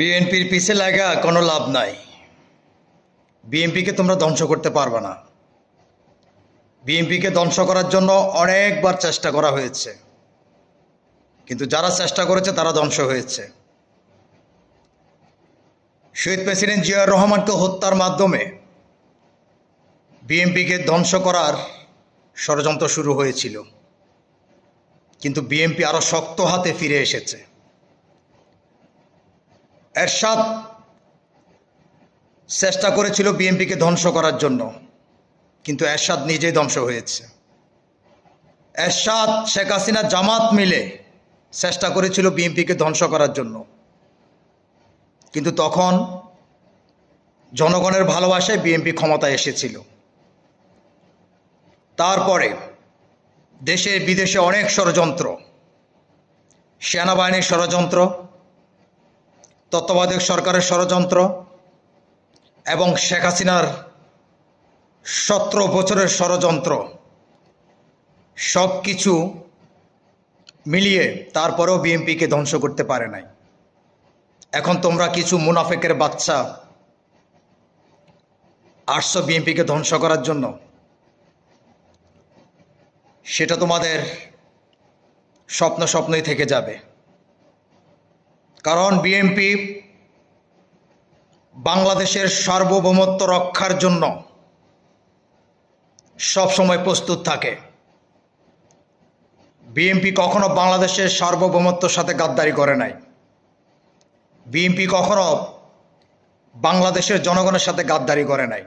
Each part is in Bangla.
বিএনপির পিছে লাগা কোনো লাভ নাই। বিএনপিকে তোমরা ধ্বংস করতে পারবে না। বিএনপিকে ধ্বংস করার জন্য অনেকবার চেষ্টা করা হয়েছে। কিন্তু যারা চেষ্টা করেছে, তারা ধ্বংস হয়েছে। শহীদ প্রেসিডেন্ট জিয়াউর রহমানকে হত্যার মাধ্যমে বিএনপিকে ধ্বংস করার ষড়যন্ত্র শুরু হয়েছিল। কিন্তু বিএনপি আরও শক্ত হাতে ফিরে এসেছে। এরশাদ চেষ্টা করেছিল বিএনপিকে ধ্বংস করার জন্য, কিন্তু এরশাদ নিজেই ধ্বংস হয়েছে। এরশাদ, শেখ হাসিনা, জামাত মিলে চেষ্টা করেছিল বিএনপিকে ধ্বংস করার জন্য। কিন্তু তখন জনগণের ভালোবাসায় বিএনপি ক্ষমতায় এসেছিল। তারপরে দেশে বিদেশে অনেক ষড়যন্ত্র, সেনাবাহিনীর ষড়যন্ত্র তত্ত্বাবধায়ক সরকারের ষড়যন্ত্র এবং শেখ হাসিনার সতেরো বছরের ষড়যন্ত্র সব কিছু মিলিয়ে তারপরেও বিএনপিকে ধ্বংস করতে পারে নাই। এখন তোমরা কিছু মুনাফেকের বাচ্চা আটশো বিএনপিকে ধ্বংস করার জন্য। সেটা তোমাদের স্বপ্ন স্বপ্নই থেকে যাবে। কারণ বিএনপি বাংলাদেশের সার্বভৌমত্ব রক্ষার জন্য সব সময় প্রস্তুত থাকে। বিএনপি কখনো বাংলাদেশের সার্বভৌমত্বের সাথে গাদ্দারি করে নাই। বিএনপি কখনো বাংলাদেশের জনগণের সাথে গাদ্দারি করে নাই।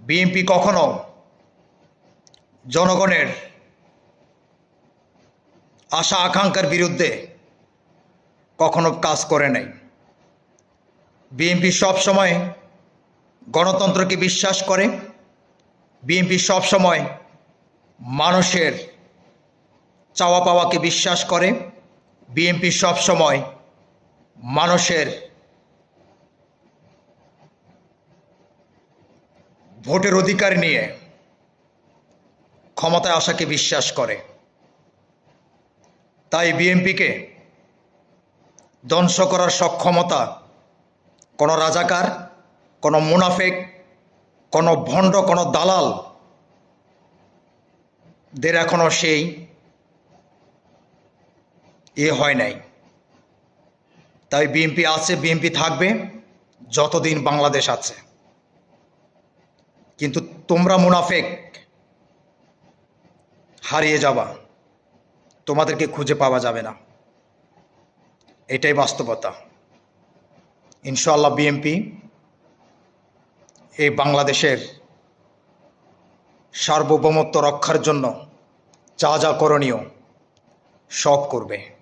বিএনপি কখনো জনগণের আশা আকাঙ্ক্ষার বিরুদ্ধে কখনো কাজ করে নাই। বিএনপি সবসময় গণতন্ত্রকে বিশ্বাস করে। বিএনপি সবসময় মানুষের চাওয়া পাওয়াকে বিশ্বাস করে। বিএনপি সবসময় মানুষের ভোটের অধিকার নিয়ে ক্ষমতায় আসাকে বিশ্বাস করে। তাই বিএনপিকে ধ্বংস করার সক্ষমতা কোনো রাজাকার, কোনো মুনাফেক, কোনো ভণ্ড, কোনো দালাল দের এখনও সেই এ হয় নাই। তাই বিএনপি আছে, বিএনপি থাকবে, যতদিন বাংলাদেশ আছে। কিন্তু তোমরা মুনাফেক, হারিয়ে যাবা। তোমাদেরকে খুঁজে পাওয়া যাবে না। এটাই বাস্তবতা। ইনশাল্লাহ বিএমপি এই বাংলাদেশের সার্বভৌমত্ব রক্ষার জন্য যা যা করণীয় সব করবে।